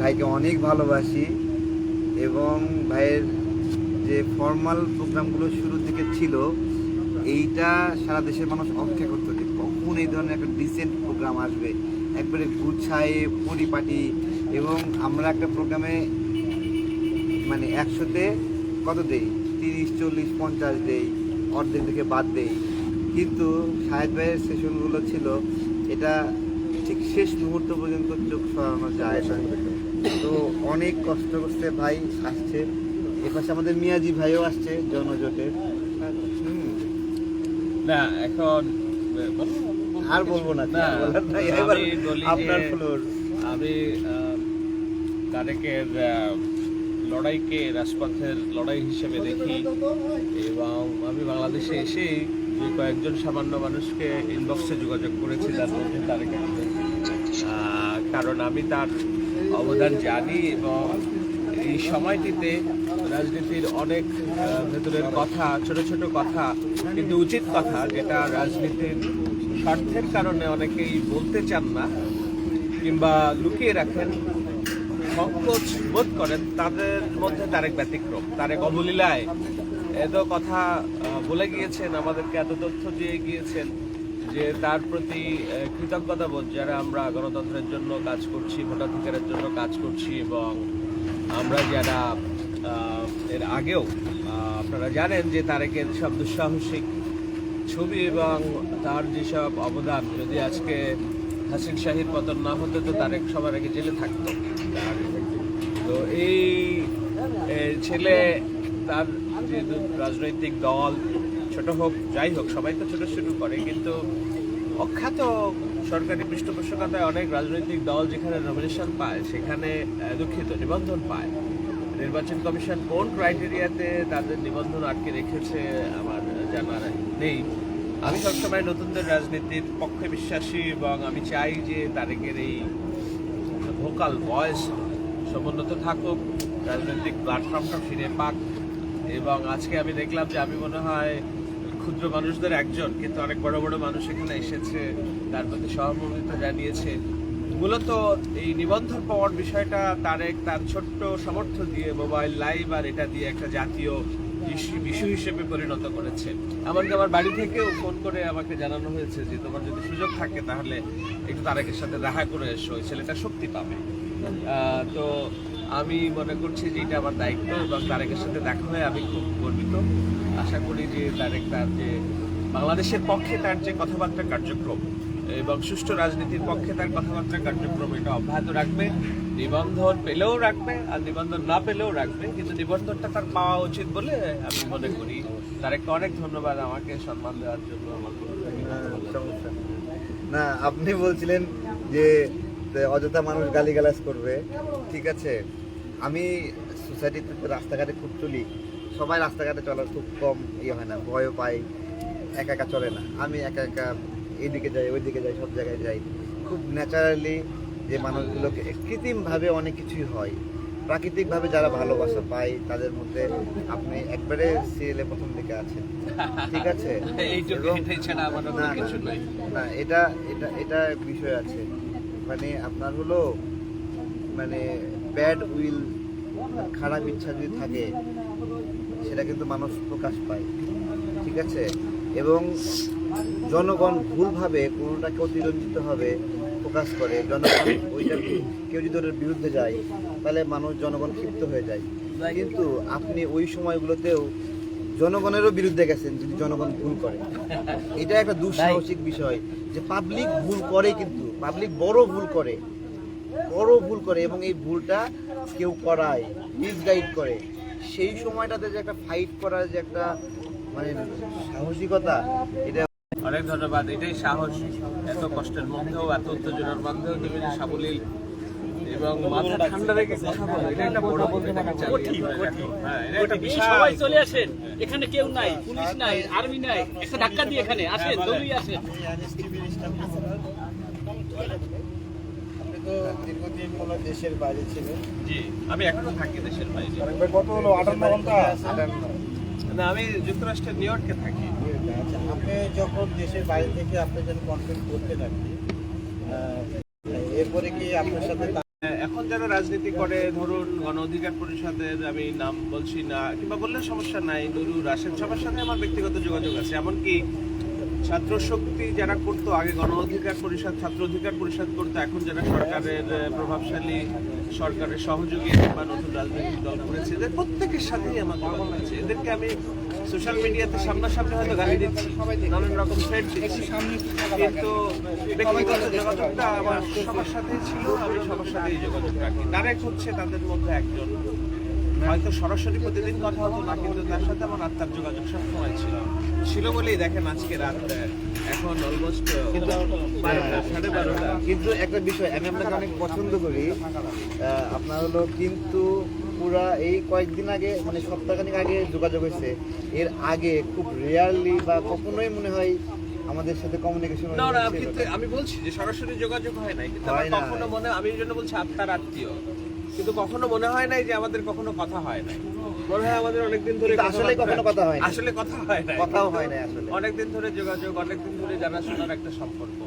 ভাইকে অনেক ভালোবাসি এবং ভাইয়ের যে ফর্মাল প্রোগ্রামগুলো শুরু থেকে ছিল, এইটা সারা দেশের মানুষ অপেক্ষা করতো যে কখন এই ধরনের একটা ডিসেন্ট প্রোগ্রাম আসবে। একবারে গুছায়ে, পরিপাটি এবং আমরা একটা প্রোগ্রামে মানে একশোতে কত দেই? তিরিশ, চল্লিশ, পঞ্চাশ দেই, অর্ধেক থেকে বাদ দেই। কিন্তু সাহেব ভাইয়ের সেশনগুলো ছিল, এটা ঠিক শেষ মুহূর্ত পর্যন্ত চোখ সরানো যায় তো অনেক কষ্ট করতে ভাই আসছে। এপাশে আমাদের মিয়াজি ভাইও আসছে জনজোটের হুম, না এখন আর বলব না আপনার ফ্লোর আমি তারেকের লড়াইকে রাজপথের লড়াই হিসেবে দেখি এবং আমি বাংলাদেশে এসেই যে কয়েকজন সামান্য মানুষকে ইনবক্সে যোগাযোগ করেছি তার মধ্যে তারেক কারণ আমি তার অবদান জানি এবং এই সময়টিতে রাজনীতির অনেক ভেতরের কথা, ছোট ছোট কথা, কিন্তু উচিত কথা যেটা রাজনীতির স্বার্থের কারণে অনেকেই বলতে চান না কিংবা লুকিয়ে রাখেন, সংকোচ বোধ করেন, তাদের মধ্যে তারেক ব্যতিক্রম তারেক অবলীলায়। এত কথা বলে গিয়েছেন, আমাদেরকে এত তথ্য দিয়ে গিয়েছেন। যে তার প্রতি কৃতজ্ঞতা বোধ যারা আমরা গণতন্ত্রের জন্য কাজ করছি, ভোটাধিকারের জন্য কাজ করছি এবং আমরা যারা এর আগেও আপনারা জানেন যে তারেকের সব দুঃসাহসিক ছবি এবং তার যেসব অবদান, যদি আজকে হাসিন শাহির পতন না হতো তো তারেক সবার আগে জেলে থাকতো। তো এই ছেলে, তার যে রাজনৈতিক দল, ছোট হোক, যাই হোক, সবাই তো ছোট শুরু করে, কিন্তু অখ্যাত সরকারি পৃষ্ঠপোষকতায় অনেক রাজনৈতিক দল যেখানে নমিনেশন পায়, সেখানে দুঃখিত, নিবন্ধন পায়। নির্বাচন কমিশন কোন ক্রাইটেরিয়াতে তাদের নিবন্ধন আটকে রেখেছে আমার জানার নেই। আমি সবসময় নতুনদের রাজনীতির পক্ষে বিশ্বাসী এবং আমি চাই যে তারেকের এই ভোকাল ভয়েস সমুন্নত থাকুক, রাজনৈতিক প্ল্যাটফর্মটা ফিরে পাক। এবং আজকে আমি দেখলাম যে আমি মনে হয় ক্ষুদ্র মানুষদের একজন, কিন্তু অনেক বড় বড় মানুষ এখানে এসেছে, তার প্রতি সহমর্মিতা জানিয়েছে। মূলত এই নিবন্ধন পাওয়ার বিষয়টা তারেক তার ছোট্ট সামর্থ্য দিয়ে মোবাইল লাইভ আর এটা দিয়ে একটা জাতীয় ইস্যু হিসেবে পরিণত করেছে। এমনকি আমার বাড়ি থেকেও ফোন করে আমাকে জানানো হয়েছে যে তোমার যদি সুযোগ থাকে তাহলে একটু তারেকের সাথে দেখা করে এসো ছেলেটা শক্তি পাবে। তো আমি মনে করছি যে এটা আমার দায়িত্ব এবং তারেকের সাথে দেখা হয়ে আমি খুব গর্বিত। আশা করি যে তারেক তার যে বাংলাদেশের পক্ষে তার যে কথাবার্তা কার্যক্রম এবং সুষ্ঠু রাজনীতির পক্ষে তার কথাবার্তা কার্যক্রম এটা অব্যাহত রাখবে নিবন্ধন পেলেও রাখবে আর নিবন্ধন না পেলেও রাখবে। কিন্তু নিবন্ধনটা তার পাওয়া উচিত বলে আমি মনে করি। তারেককে অনেক ধন্যবাদ আমাকে সম্মান দেওয়ার জন্য। আমার না, আপনি বলছিলেন যে অযথা মানুষ গালিগালাজ করবে ঠিক আছে? আমি সোসাইটিতে রাস্তাঘাটে খুব চলি। সবাই রাস্তাঘাটে চলার খুব কম ইয়ে হয় না ভয়ও পাই। একা একা চলে না। আমি একা একা এইদিকে যাই ওইদিকে যাই সব জায়গায় যাই। খুব ন্যাচারালি যে মানুষগুলোকে কৃত্রিমভাবে অনেক কিছুই হয়। প্রাকৃতিকভাবে যারা ভালোবাসা পায় তাদের মধ্যে আপনি একবারে সিরিয়ালে প্রথম দিকে আছেন। ঠিক আছে? না এটা এটা এটা বিষয় আছে। মানে আপনার হলো মানে ব্যাড উইল খারাপ ইচ্ছা যদি থাকে, সেটা কিন্তু মানুষ প্রকাশ পায়, ঠিক আছে? এবং জনগণ ভুলভাবে কোনোটাকে অতিরঞ্জিতভাবে প্রকাশ করে, জনগণ ওইটা কেউ যদি ওটার বিরুদ্ধে যায়, তাহলে মানুষ, জনগণ ক্ষিপ্ত হয়ে যায়। কিন্তু আপনি ওই সময়গুলোতেও জনগণেরও বিরুদ্ধে গেছেন যদি জনগণ ভুল করে। এটা একটা দুঃসাহসিক বিষয় যে পাবলিক ভুল করে কিন্তু পাবলিক বড় ভুল করে বড় ভুল করে এবং এই ভুলটা কেউ করায় মিসগাইড করে। সেই সময়টাতে যে একটা ফাইট করার যে একটা মানে সাহসিকতা এটা অনেক ধন্যবাদ এটাই সাহস। এত কষ্টের মধ্যেও এত উত্তেজনার মধ্যেও তুমি যে সাবলীল এবং মাথা ঠান্ডা রেখে কথা বলো এটা একটা বড় বলতে কঠিন, কঠিন। হ্যাঁ এটা একটা এই সবাই চলে আসেন। এখানে কেউ নাই পুলিশ নাই আর্মি নাই একটা ধাক্কা দিয়ে এখানে আসেন দৌড়িয়ে আসেন আপনি তো কোনো দেশের বাইরে ছিলেন জি আমি এখনও থাকি দেশের বাইরে। কত হলো? আটান্ন ঘণ্টা না আমি যুক্তরাষ্ট্রের নিউ ইয়র্কে থাকি। আচ্ছা আপনি যখন দেশের বাইরে থেকে আপনি যখন কন্টেন্ট করতে থাকি এরপরে কি আপনার সাথে এখন যারা রাজনীতি করে ধরুন গণ অধিকার পরিষদের আমি নাম বলছি না কিংবা বললে সমস্যা নাই নুরু রাশেদ সবার সাথে আমার ব্যক্তিগত যোগাযোগ আছে। এমনকি ছাত্র শক্তি যারা করতো, আগে গণ অধিকার পরিষদ, ছাত্র অধিকার পরিষদ করতো, এখন যারা সরকারের প্রভাবশালী সরকারের সহযোগী বা নতুন রাজনৈতিক দল করেছে, এদের প্রত্যেকের সাথেই আমার যোগাযোগ আছে এদেরকে আমি সোশ্যাল মিডিয়াতে সামনাসামনি হয়তো গালি দিচ্ছি, নানান রকম থ্রেড দিচ্ছি। কিন্তু ব্যক্তিগত যোগাযোগটা আমার সবার সাথেই ছিল, আমি সবার সাথেই যোগাযোগ রাখি। তারেক হচ্ছে তাদের মধ্যে একজন। হয়তো সরাসরি প্রতিদিন কথা হতো না, কিন্তু তার সাথে আমার আত্মার যোগাযোগ সবসময় ছিল। ছিল বলেই দেখেন আজকে রাত এখন অলমোস্ট সাড়ে বারোটা। কিন্তু একটা বিষয় আমি আপনাকে অনেক পছন্দ করি। আপনার হলো কিন্তু পুরা এই কয়েকদিন আগে মানে সপ্তাহখানিক আগে যোগাযোগ হয়েছে। এর আগে খুব রেয়ারলি বা কখনোই মনে হয় আমাদের সাথে কমিউনিকেশন না না আমি বলছি যে সরাসরি যোগাযোগ হয় নাই। কিন্তু আমার কখনো মনে আমি জন্য বলছি আত্মার আত্মীয়। কিন্তু কখনো মনে হয় নাই যে আমাদের কখনো কথা হয় নাই। মনে হয় আমাদের অনেকদিন ধরে আসলে কখনো কথা হয় আসলে কথা হয় না কথাও হয় না আসলে। অনেকদিন ধরে যোগাযোগ অনেকদিন ধরে জানাশোনার একটা সম্পর্ক।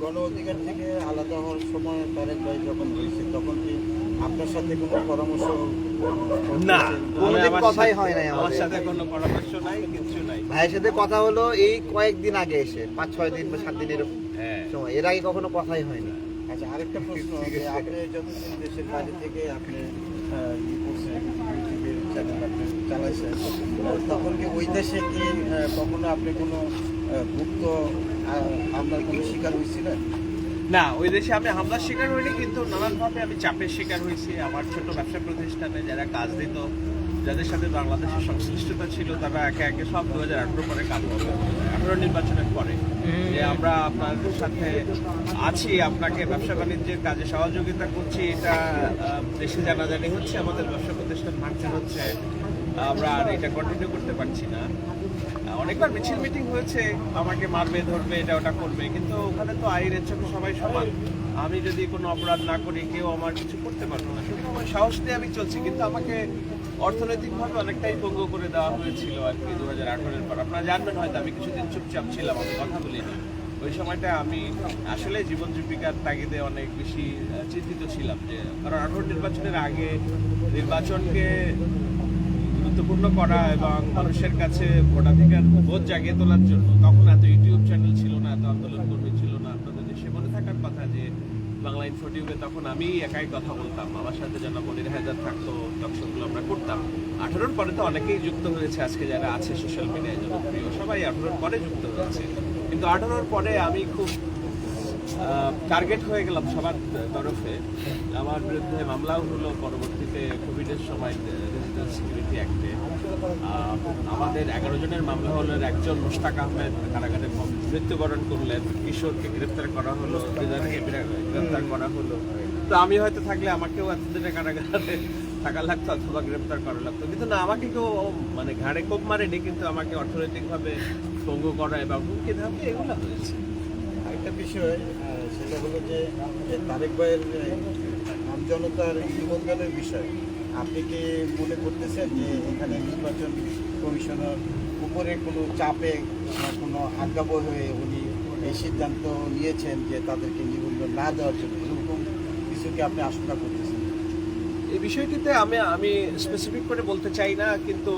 গণ অধিকার থেকে আলাদা হওয়ার সময় তারেক ভাই যখন হয়েছে তখন কি আপনার সাথে কোনো পরামর্শ না। কোনোদিন কথাই হয় নাই আমার সাথে কোনো পরামর্শ নাই কিছু নাই। ভাইয়ের সাথে কথা হলো এই কয়েকদিন আগে এসে পাঁচ ছয় দিন বা সাত দিন এরকম হ্যাঁ। সময়। এর আগে কখনো কথাই হয়নি। আচ্ছা আরেকটা প্রশ্ন যে আপনি যতদিন দেশের বাইরে থেকে আপনি ইউটিউবের চ্যানেল আপনি চালাইছেন তখন কি ওই দেশে কি কখনো আপনি কোনো গুপ্ত আপনার কোনো শিকার হয়েছিলেন? না ওই দেশে আমি হামলার শিকার হইনি কিন্তু নানানভাবে আমি চাপের শিকার হয়েছি। আমার ছোট ব্যবসা প্রতিষ্ঠানে যারা কাজ দিত যাদের সাথে বাংলাদেশের সংশ্লিষ্টতা ছিল তারা একে একে সব দু হাজার আঠারো পরে কাজ করবে আঠারো নির্বাচনের পরে। যে আমরা আপনার সাথে আছি আপনাকে ব্যবসা বাণিজ্যের কাজে সহযোগিতা করছি এটা দেশে জানাজানি হচ্ছে আমাদের ব্যবসা প্রতিষ্ঠান ভাঙচুর হচ্ছে আমরা আর এটা কন্টিনিউ করতে পারছি না। অনেকবার মিছিল মিটিং হয়েছে আমাকে মারবে ধরবে এটা ওটা করবে কিন্তু ওখানে তো আইনের চোখে সবাই সমান। আমি যদি কোনো অপরাধ না করি কেউ আমার কিছু করতে পারব না। আমার সাহস নিয়ে আমি চলছি কিন্তু আমাকে অর্থনৈতিকভাবে অনেকটাই পঙ্গ করে দেওয়া হয়েছিল আর কি দু হাজার আঠারোর পর। আপনারা জানবেন হয়তো, আমি কিছুদিন চুপচাপ ছিলাম, আমি কথা বলিনি। ওই সময়টা আমি আসলে জীবন জীবিকার তাগিদে অনেক বেশি চিন্তিত ছিলাম যে, কারণ আঠারো নির্বাচনের আগে নির্বাচনকে গুরুত্বপূর্ণ করা এবং মানুষের কাছে ভোটাধিকার বোধ জাগিয়ে তোলার জন্য তখন এত ইউটিউব চ্যানেল ছিল না, এত আন্দোলন কর্মী ছিল না আপনাদের দেশে মনে থাকার কথা যে বাংলা ইনফো টিউবে তখন আমি একাই কথা বলতাম। বাবার সাথে যেন মনির হাজার থাকতো টকশোগুলো আমরা করতাম। আঠারোর পরে তো অনেকেই যুক্ত হয়েছে আজকে যারা আছে সোশ্যাল মিডিয়ায় জনপ্রিয়। সবাই আঠারোর পরে যুক্ত হয়েছে। কিন্তু আঠারোর পরে আমি খুব টার্গেট হয়ে গেলাম সবার তরফে। আমার বিরুদ্ধে মামলাও হলো পরবর্তীতে কোভিডের সময় রেজিডেন্স সিকিউরিটি অ্যাক্টে আমাদের এগারো জনের মামলা হলো একজন মুশতাক আহমেদ কারাগারে মৃত্যুবরণ করলেন। কিশোরকে গ্রেপ্তার করা হলো দিদারকে গ্রেপ্তার করা হলো। তো আমি হয়তো থাকলে আমাকেও এতদিনে কারাগারে থাকা লাগতো, অথবা গ্রেপ্তার করা লাগতো। কিন্তু না, আমাকে কেউ মানে ঘাড়ে কোপ মারেনি, কিন্তু আমাকে অর্থনৈতিকভাবে পঙ্গু করা এবং হুমকি ধামকি এগুলো হয়েছে। আরেকটা বিষয় সেটা হলো যে তারেক ভাইয়ের আমজনতার নিবন্ধনের বিষয়। আপনি কি মনে করতেছেন যে এখানে নির্বাচন কমিশনার উপরে কোনো চাপে কোনো আজ্ঞাবহ হয়ে উনি এই সিদ্ধান্ত নিয়েছেন যে তাদেরকে নিবন্ধন না দেওয়ার জন্য? এরকম কিছু কি আপনি আশঙ্কা করতেছেন? এই বিষয়টিতে আমি আমি স্পেসিফিক করে বলতে চাই না, কিন্তু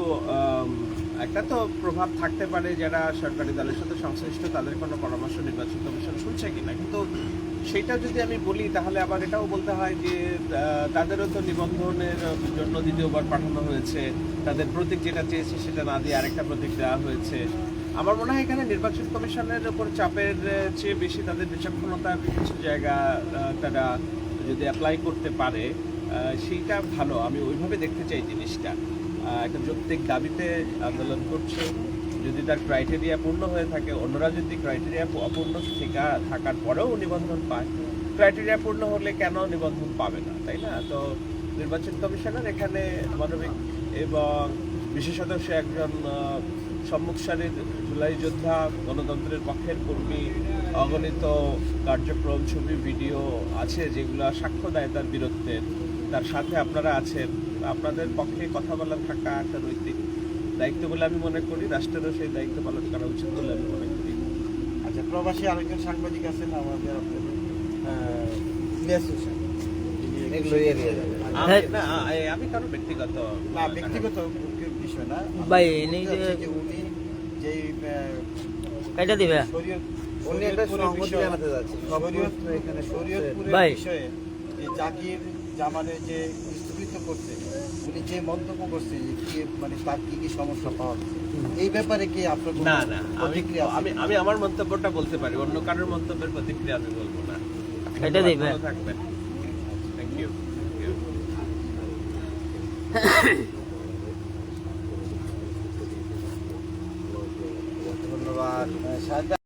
একটা তো প্রভাব থাকতে পারে যারা সরকারি দলের সাথে সংশ্লিষ্ট, তাদের কোনো পরামর্শ নির্বাচন কমিশন শুনছে কিনা। কিন্তু সেটা যদি আমি বলি, তাহলে আবার এটাও বলতে হয় যে তাদেরও তো নিবন্ধনের জন্য দ্বিতীয়বার পাঠানো হয়েছে। তাদের প্রতীক যেটা চেয়েছে, সেটা না দিয়ে আরেকটা প্রতীক দেওয়া হয়েছে। আমার মনে হয় এখানে নির্বাচন কমিশনের উপর চাপের চেয়ে বেশি তাদের বিচক্ষণতার কিছু জায়গা তারা যদি অ্যাপ্লাই করতে পারে সেইটা ভালো। আমি ওইভাবে দেখতে চাই জিনিসটা। একটা যৌক্তিক দাবিতে আন্দোলন করছে। যদি তার ক্রাইটেরিয়া পূর্ণ হয়ে থাকে অন্যরা যদি ক্রাইটেরিয়া অপূর্ণ থেকে থাকার পরেও নিবন্ধন পায় ক্রাইটেরিয়া পূর্ণ হলে কেন নিবন্ধন পাবে না তাই না? তো নির্বাচন কমিশনার এখানে মানবিক এবং বিশেষত সে একজন আহ, সম্মুখ সারির জুলাই যোদ্ধা গণতন্ত্রের পক্ষের কর্মী অগণিত কার্যক্রম ছবি ভিডিও আছে যেগুলো সাক্ষ্য দেয় তার বীরত্বের। তার সাথে আপনারা আছেন। আপনাদের পক্ষে কথা বলা থাকা একটা নৈতিক দায়িত্ব বলে আমি মনে করি রাষ্ট্রেরও সেই দায়িত্ব পালন করা উচিত বলে আমি মনে করি। আচ্ছা প্রবাসী আরেকজন সাংবাদিক আছেন আমাদের যাবে। আমি না আমি কারও ব্যক্তিগত না ব্যক্তিগত বিষয় না। ভাই, যে- উনি যেই এটা দিবে? উনি একটা শরীয়তপুরের সংহতি বিষয়ে- জানাতে যাচ্ছে শরীয়ত এখানে শরীয়তপুরের বিষয়ে এই জাকির জামানে যে স্থগিত করছে উনি যে মন্তব্য করছে যে কি মানে তার কি কি সমস্যা পাওয়া এই ব্যাপারে কি আপনার না না আমি আমি আমি আমার মন্তব্যটা বলতে পারি অন্য কারোর মন্তব্যের প্রতিক্রিয়া আমি বলব না। এটা দিবে। ভালো থাকবেন। থ্যাংক ইউ ধন্যবাদ সাহেব